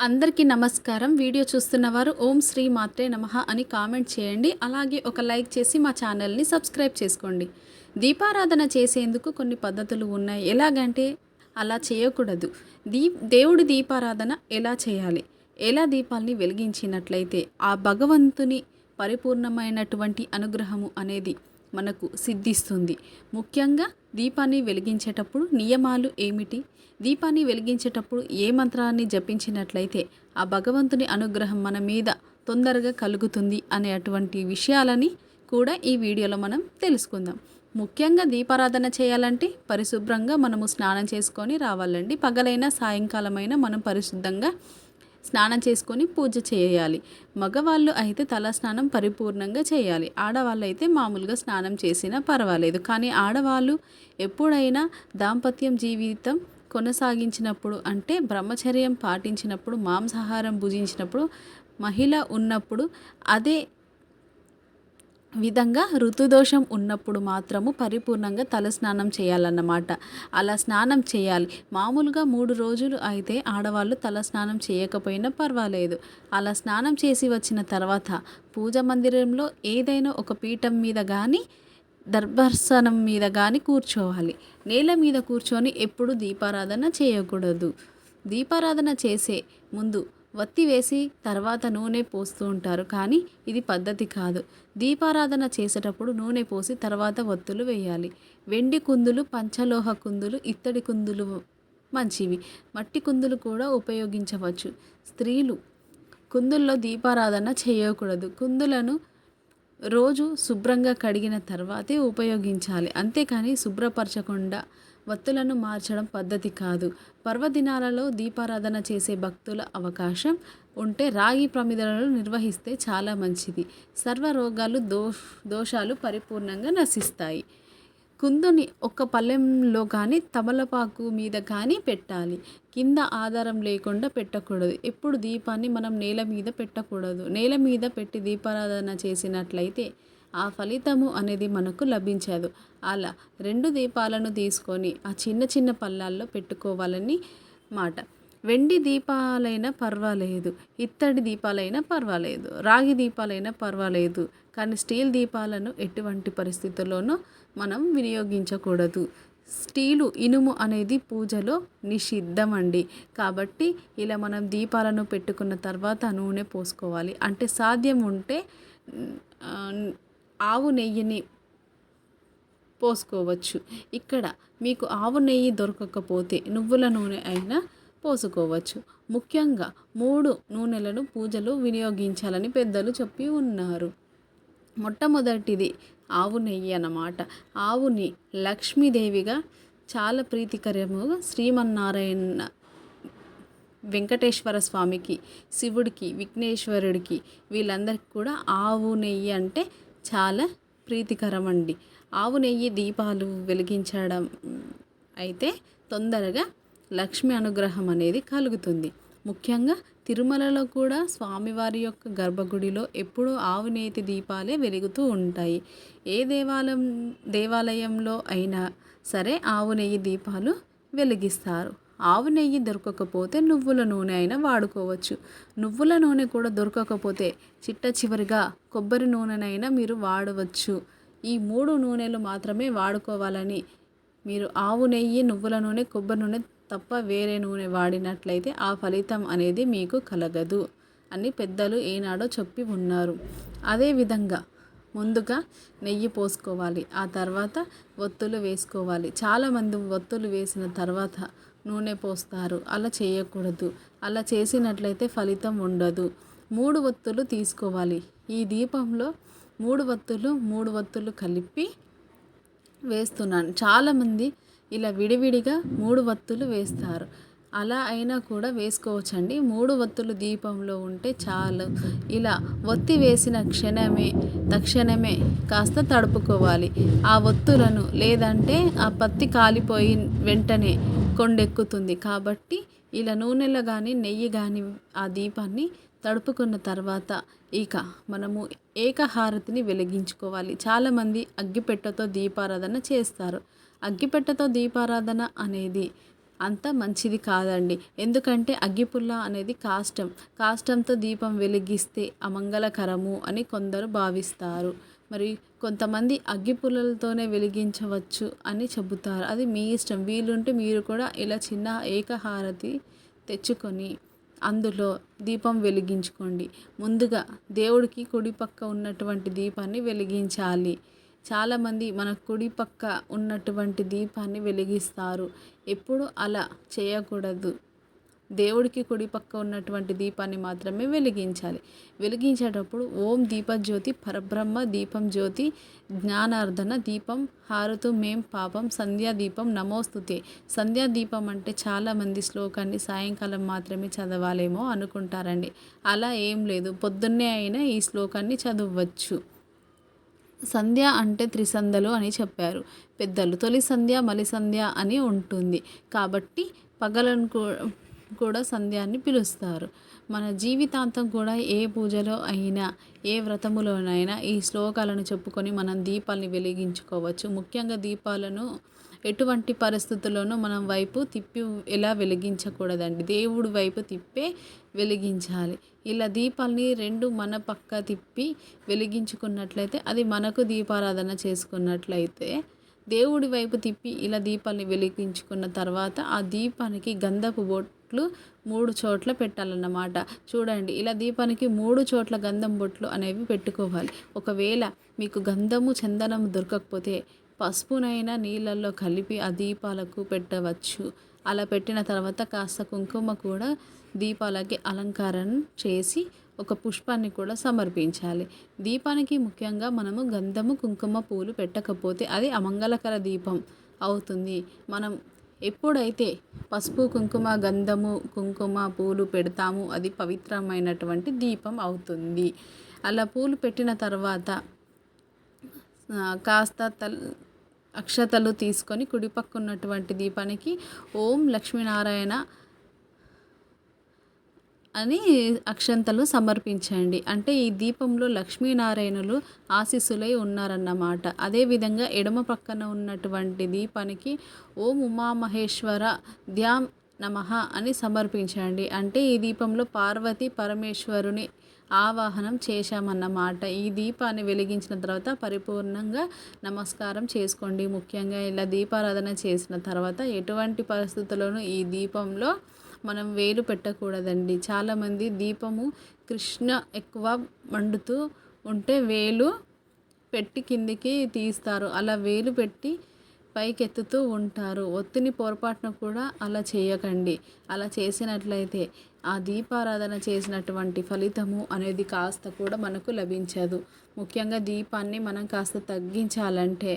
అందరికీ నమస్కారం. వీడియో చూస్తున్న వారు ఓం శ్రీ మాత్రే నమః అని కామెంట్ చేయండి. అలాగే ఒక లైక్ చేసి మా ఛానల్ని సబ్స్క్రైబ్ చేసుకోండి. దీపారాధన చేసేందుకు కొన్ని పద్ధతులు ఉన్నాయి. ఎలాగంటే అలా చేయకూడదు. దీ దేవుడి దీపారాధన ఎలా చేయాలి? ఎలా దీపాల్ని వెలిగించినట్లయితే ఆ భగవంతుని పరిపూర్ణమైనటువంటి అనుగ్రహము అనేది మనకు సిద్ధిస్తుంది. ముఖ్యంగా దీపాన్ని వెలిగించేటప్పుడు నియమాలు ఏమిటి? దీపాన్ని వెలిగించేటప్పుడు ఏ మంత్రాన్ని జపించినట్లయితే ఆ భగవంతుని అనుగ్రహం మన మీద తొందరగా కలుగుతుంది అనే అటువంటి విషయాలని కూడా ఈ వీడియోలో మనం తెలుసుకుందాం. ముఖ్యంగా దీపారాధన చేయాలంటే పరిశుభ్రంగా మనము స్నానం చేసుకొని రావాలండి. పగలైనా సాయంకాలమైనా మనం పరిశుద్ధంగా స్నానం చేసుకొని పూజ చేయాలి. మగవాళ్ళు అయితే తల స్నానం పరిపూర్ణంగా చేయాలి. ఆడవాళ్ళు అయితే మామూలుగా స్నానం చేసినా పర్వాలేదు. కానీ ఆడవాళ్ళు ఎప్పుడైనా దాంపత్యం జీవితం కొనసాగించినప్పుడు అంటే బ్రహ్మచర్యం పాటించినప్పుడు మాంసాహారం భుజించినప్పుడు మహిళ ఉన్నప్పుడు అదే విధంగా ఋతుదోషం ఉన్నప్పుడు మాత్రము పరిపూర్ణంగా తలస్నానం చేయాలన్నమాట. అలా స్నానం చేయాలి. మామూలుగా మూడు రోజులు అయితే ఆడవాళ్ళు తల స్నానం చేయకపోయినా పర్వాలేదు. అలా స్నానం చేసి వచ్చిన తర్వాత పూజ మందిరంలో ఏదైనా ఒక పీఠం మీద కానీ దర్భాసనం మీద కానీ కూర్చోవాలి. నేల మీద కూర్చొని ఎప్పుడు దీపారాధన చేయకూడదు. దీపారాధన చేసే ముందు వత్తి వేసి తర్వాత నూనె పోస్తూ ఉంటారు. కానీ ఇది పద్ధతి కాదు. దీపారాధన చేసేటప్పుడు నూనె పోసి తర్వాత వత్తులు వేయాలి. వెండి కుందులు పంచలోహ కుందులు ఇత్తడి కుందులు మంచివి. మట్టి కుందులు కూడా ఉపయోగించవచ్చు. స్త్రీలు కుందుల్లో దీపారాధన చేయకూడదు. కుందులను రోజు శుభ్రంగా కడిగిన తర్వాతే ఉపయోగించాలి. అంతేకాని శుభ్రపరచకుండా వత్తులను మార్చడం పద్ధతి కాదు. పర్వదినాలలో దీపారాధన చేసే భక్తుల అవకాశం ఉంటే రాగి ప్రమిదలను నిర్వహిస్తే చాలా మంచిది. సర్వ రోగాలు దోష దోషాలు పరిపూర్ణంగా నశిస్తాయి. కుందుని ఒక పళ్ళెంలో కానీ తమలపాకు మీద కానీ పెట్టాలి. కింద ఆధారం లేకుండా పెట్టకూడదు. ఎప్పుడు దీపాన్ని మనం నేల మీద పెట్టకూడదు. నేల మీద పెట్టి దీపారాధన చేసినట్లయితే ఆ ఫలితము అనేది మనకు లభించదు. అలా రెండు దీపాలను తీసుకొని ఆ చిన్న చిన్న పళ్ళాల్లో పెట్టుకోవాలని మాట. వెండి దీపాలైనా పర్వాలేదు ఇత్తడి దీపాలైనా పర్వాలేదు రాగి దీపాలైనా పర్వాలేదు కానీ స్టీల్ దీపాలను ఎటువంటి పరిస్థితుల్లోనూ మనం వినియోగించకూడదు. స్టీలు ఇనుము అనేది పూజలో నిషిద్ధం అండి కాబట్టి ఇలా మనం దీపాలను పెట్టుకున్న తర్వాత నూనె పోసుకోవాలి. అంటే సాధ్యం ఉంటే ఆవు నెయ్యిని పోసుకోవచ్చు. ఇక్కడ మీకు ఆవు నెయ్యి దొరకకపోతే నువ్వుల నూనె అయినా పోసుకోవచ్చు. ముఖ్యంగా మూడు నూనెలను పూజలు వినియోగించాలని పెద్దలు చెప్పి ఉన్నారు. మొట్టమొదటిది ఆవు నెయ్యి అన్నమాట. ఆవుని లక్ష్మీదేవిగా చాలా ప్రీతికరముగా శ్రీమన్నారాయణ వెంకటేశ్వర స్వామికి శివుడికి విఘ్నేశ్వరుడికి వీళ్ళందరికీ కూడా ఆవు నెయ్యి అంటే చాలా ప్రీతికరం అండి ఆవు నెయ్యి దీపాలు వెలిగించడం అయితే తొందరగా లక్ష్మి అనుగ్రహం అనేది కలుగుతుంది. ముఖ్యంగా తిరుమలలో కూడా స్వామివారి యొక్క గర్భగుడిలో ఎప్పుడూ ఆవు నేతి దీపాలే వెలుగుతూ ఉంటాయి. ఏ దేవాలయం దేవాలయంలో అయినా సరే ఆవు నెయ్యి దీపాలు వెలిగిస్తారు. ఆవు నెయ్యి దొరకకపోతే నువ్వుల నూనె అయినా వాడుకోవచ్చు. నువ్వుల నూనె కూడా దొరకకపోతే చిట్ట చివరిగా కొబ్బరి నూనెనైనా మీరు వాడవచ్చు. ఈ మూడు నూనెలు మాత్రమే వాడుకోవాలని మీరు ఆవు నెయ్యి నువ్వుల నూనె కొబ్బరి నూనె తప్ప వేరే నూనె వాడినట్లయితే ఆ ఫలితం అనేది మీకు కలగదు అని పెద్దలు ఏనాడో చెప్పి ఉన్నారు. అదేవిధంగా ముందుగా నెయ్యి పోసుకోవాలి ఆ తర్వాత ఒత్తులు వేసుకోవాలి. చాలామంది ఒత్తులు వేసిన తర్వాత నూనె పోస్తారు. అలా చేయకూడదు. అలా చేసినట్లయితే ఫలితం ఉండదు. మూడు ఒత్తులు తీసుకోవాలి. ఈ దీపంలో మూడు ఒత్తులు మూడు ఒత్తులు కలిపి వేస్తున్నాను. చాలామంది ఇలా విడివిడిగా మూడు వత్తులు వేస్తారు. అలా అయినా కూడా వేసుకోవచ్చండి. మూడు ఒత్తులు దీపంలో ఉంటే చాలు. ఇలా ఒత్తి వేసిన క్షణమే తక్షణమే కాస్త తడుపుకోవాలి. ఆ ఒత్తులను లేదంటే ఆ పత్తి కాలిపోయి వెంటనే కొండెక్కుతుంది. కాబట్టి ఇలా నూనెలో కానీ నెయ్యి కానీ ఆ దీపాన్ని తడుపుకున్న తర్వాత ఇక మనము ఏకహారతిని వెలిగించుకోవాలి. చాలామంది అగ్గిపెట్టెతో దీపారాధన చేస్తారు. అగ్గిపెట్టతో దీపారాధన అనేది అంత మంచిది కాదండి. ఎందుకంటే అగ్గిపుల్ల అనేది కాష్టం. కాష్టంతో దీపం వెలిగిస్తే అమంగళకరము అని కొందరు భావిస్తారు. మరి కొంతమంది అగ్గిపుల్లలతోనే వెలిగించవచ్చు అని చెబుతారు. అది మీ ఇష్టం. వీలుంటే మీరు కూడా ఇలా చిన్న ఏకహారతి తెచ్చుకొని అందులో దీపం వెలిగించుకోండి. ముందుగా దేవుడికి కుడి పక్క ఉన్నటువంటి దీపాన్ని వెలిగించాలి. చాలామంది మన కుడి పక్క ఉన్నటువంటి దీపాన్ని వెలిగిస్తారు. ఎప్పుడు అలా చేయకూడదు. దేవుడికి కుడి పక్క ఉన్నటువంటి దీపాన్ని మాత్రమే వెలిగించాలి. వెలిగించేటప్పుడు ఓం దీపజ్యోతి పరబ్రహ్మ దీపం జ్యోతి జ్ఞానార్ధన దీపం హారతు మేం పాపం సంధ్యా దీపం నమోస్తుతే సంధ్యా దీపం అంటే చాలామంది శ్లోకాన్ని సాయంకాలం మాత్రమే చదవాలేమో అనుకుంటారండి. అలా ఏం లేదు. పొద్దున్నే అయినా ఈ శ్లోకాన్ని చదవచ్చు సంధ్య అంటే త్రిసంధ్యలు అని చెప్పారు. పెద్దలు తొలి సంధ్య మలి సంధ్య అని ఉంటుంది. కాబట్టి పగలను కూడా సంధ్య అని పిలుస్తారు. మన జీవితాంతం కూడా ఏ పూజలో అయినా ఏ వ్రతములోనైనా ఈ శ్లోకాలను చెప్పుకొని మనం దీపాలని వెలిగించుకోవచ్చు. ముఖ్యంగా దీపాలను ఎటువంటి పరిస్థితుల్లోనూ మనం వైపు తిప్పి ఎలా వెలిగించకూడదండి. దేవుడి వైపు తిప్పే వెలిగించాలి. ఇలా దీపాలని రెండు మన పక్క తిప్పి వెలిగించుకున్నట్లయితే అది మనకు దీపారాధన చేసుకున్నట్లయితే దేవుడి వైపు తిప్పి ఇలా దీపాన్ని వెలిగించుకున్న తర్వాత ఆ దీపానికి గంధపు బొట్లు మూడు చోట్ల పెట్టాలన్నమాట. చూడండి ఇలా దీపానికి మూడు చోట్ల గంధం బొట్లు అనేవి పెట్టుకోవాలి. ఒకవేళ మీకు గంధము చందనం దొరకకపోతే పసుపునైనా నీళ్ళల్లో కలిపి ఆ దీపాలకు పెట్టవచ్చు. అలా పెట్టిన తర్వాత కాస్త కుంకుమ కూడా దీపాలకి అలంకారం చేసి ఒక పుష్పాన్ని కూడా సమర్పించాలి. దీపానికి ముఖ్యంగా మనము గంధము కుంకుమ పూలు పెట్టకపోతే అది అమంగళకర దీపం అవుతుంది. మనం ఎప్పుడైతే పసుపు కుంకుమ గంధము కుంకుమ పూలు పెడతామో అది పవిత్రమైనటువంటి దీపం అవుతుంది. అలా పూలు పెట్టిన తర్వాత కాస్త తల్ అక్షతలు తీసుకొని కుడిపక్క ఉన్నటువంటి దీపానికి ఓం లక్ష్మీనారాయణ అని అక్షంతలు సమర్పించండి. అంటే ఈ దీపంలో లక్ష్మీనారాయణులు ఆశీస్సులై ఉన్నారన్నమాట. అదేవిధంగా ఎడమ పక్కన ఉన్నటువంటి దీపానికి ఓం ఉమామహేశ్వర ధ్యాం నమః అని సమర్పించండి. అంటే ఈ దీపంలో పార్వతి పరమేశ్వరుని ఆవాహనం చేశామన్నమాట. ఈ దీపాన్ని వెలిగించిన తర్వాత పరిపూర్ణంగా నమస్కారం చేసుకోండి. ముఖ్యంగా ఇలా దీపారాధన చేసిన తర్వాత ఎటువంటి పరిస్థితుల్లోనూ ఈ దీపంలో మనం వేలు పెట్టకూడదండి. చాలామంది దీపము కృష్ణ ఎక్కువ మండుతూ ఉంటే వేలు పెట్టి కిందికి తీస్తారు. అలా వేలు పెట్టి పైకెత్తుతూ ఉంటారు. ఒత్తిని పొరపాటున కూడా అలా చేయకండి. అలా చేసినట్లయితే ఆ దీపారాధన చేసినటువంటి ఫలితము అనేది కాస్త కూడా మనకు లభించదు. ముఖ్యంగా దీపాన్ని మనం కాస్త తగ్గించాలంటే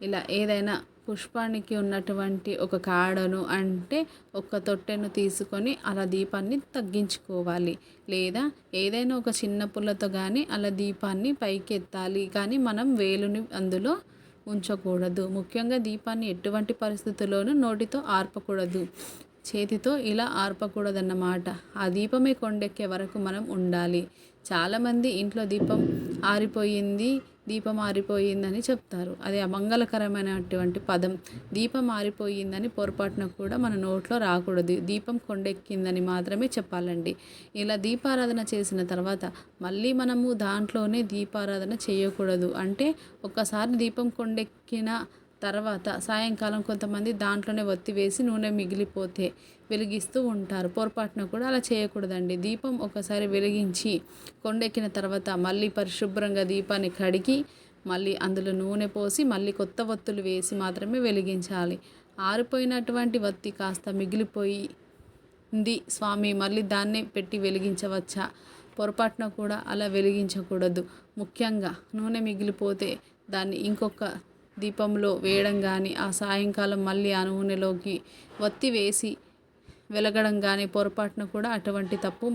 ఇలా ఏదైనా పుష్పానికి ఉన్నటువంటి ఒక కాడను అంటే ఒక తొట్టెను తీసుకొని అలా దీపాన్ని తగ్గించుకోవాలి. లేదా ఏదైనా ఒక చిన్న పుల్లతో కానీ అలా దీపాన్ని పైకెత్తాలి. కానీ మనం వేలుని అందులో ఉంచకూడదు. ముఖ్యంగా దీపాన్ని ఎటువంటి పరిస్థితుల్లోనూ నోటితో ఆర్పకూడదు. చేతితో ఇలా ఆర్పకూడదన్నమాట. ఆ దీపమే కొండెక్కే వరకు మనం ఉండాలి. చాలామంది ఇంట్లో దీపం ఆరిపోయింది దీపం ఆరిపోయిందని చెప్తారు. అది అమంగళకరమైనటువంటి పదం. దీపం ఆరిపోయిందని పొరపాటున కూడా మన నోట్లో రాకూడదు. దీపం కొండెక్కిందని మాత్రమే చెప్పాలండి. ఇలా దీపారాధన చేసిన తర్వాత మళ్ళీ మనము దాంట్లోనే దీపారాధన చేయకూడదు. అంటే ఒక్కసారి దీపం కొండెక్కిన తర్వాత సాయంకాలం కొంతమంది దాంట్లోనే ఒత్తి వేసి నూనె మిగిలిపోతే వెలిగిస్తూ ఉంటారు. పొరపాటున కూడా అలా చేయకూడదండి. దీపం ఒకసారి వెలిగించి కొండెక్కిన తర్వాత మళ్ళీ పరిశుభ్రంగా దీపాన్ని కడిగి మళ్ళీ అందులో నూనె పోసి మళ్ళీ కొత్త ఒత్తులు వేసి మాత్రమే వెలిగించాలి. ఆరిపోయినటువంటి వత్తి కాస్త మిగిలిపోయి ఉంది. స్వామి మళ్ళీ దాన్నే పెట్టి వెలిగించవచ్చా? పొరపాటున కూడా అలా వెలిగించకూడదు. ముఖ్యంగా నూనె మిగిలిపోతే దాన్ని ఇంకొక దీపంలో వేయడం కానీ ఆ సాయంకాలం మళ్ళీ ఆ నూనెలోకి వత్తి వేసి వెలగడం కానీ పొరపాటున కూడా అటువంటి తప్పు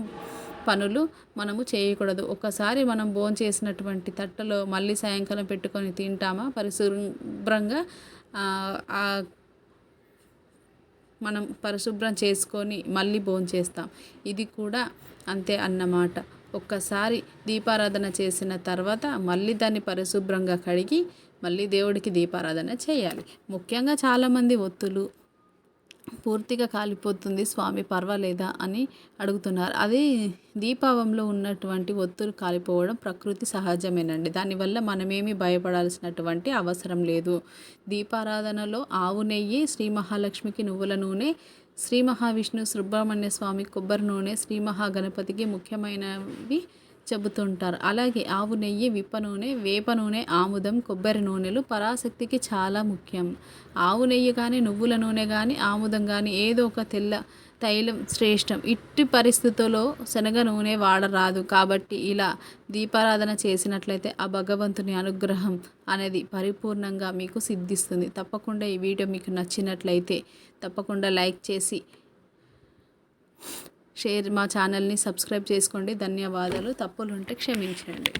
పనులు మనము చేయకూడదు. ఒకసారి మనం భోజనం చేసినటువంటి తట్టలో మళ్ళీ సాయంకాలం పెట్టుకొని తింటామా? పరిశుభ్రంగా మనం పరిశుభ్రం చేసుకొని మళ్ళీ భోంచేస్తాం ఇది కూడా అంతే అన్నమాట. ఒక్కసారి దీపారాధన చేసిన తర్వాత మళ్ళీ దాన్ని పరిశుభ్రంగా కడిగి మళ్ళీ దేవుడికి దీపారాధన చేయాలి. ముఖ్యంగా చాలామంది ఒత్తులు పూర్తిగా కాలిపోతుంది స్వామి పర్వాలేదా అని అడుగుతున్నారు. అదే దీపావంలో ఉన్నటువంటి ఒత్తులు కాలిపోవడం ప్రకృతి సహజమేనండి. దానివల్ల మనమేమి భయపడాల్సినటువంటి అవసరం లేదు. దీపారాధనలో ఆవు నెయ్యి శ్రీ మహాలక్ష్మికి నువ్వుల నూనె శ్రీ మహావిష్ణు సుబ్రహ్మణ్య స్వామి కొబ్బరి నూనె శ్రీ మహాగణపతికి ముఖ్యమైనవి చెబుతుంటారు. అలాగే ఆవు నెయ్యి విప్ప నూనె వేప నూనె ఆముదం కొబ్బరి నూనెలు పరాశక్తికి చాలా ముఖ్యం. ఆవు నెయ్యి కానీ నువ్వుల నూనె కానీ ఆముదం కానీ ఏదో ఒక తెల్ల తైలం శ్రేష్టం. ఇట్టి పరిస్థితుల్లో శనగ నూనె వాడరాదు. కాబట్టి ఇలా దీపారాధన చేసినట్లయితే ఆ భగవంతుని అనుగ్రహం అనేది పరిపూర్ణంగా మీకు సిద్ధిస్తుంది. తప్పకుండా ఈ వీడియో మీకు నచ్చినట్లయితే తప్పకుండా లైక్ చేసి షేర్ మా ఛానల్ని సబ్స్క్రైబ్ చేసుకోండి. ధన్యవాదాలు. తప్పులు ఉంటే క్షమించండి.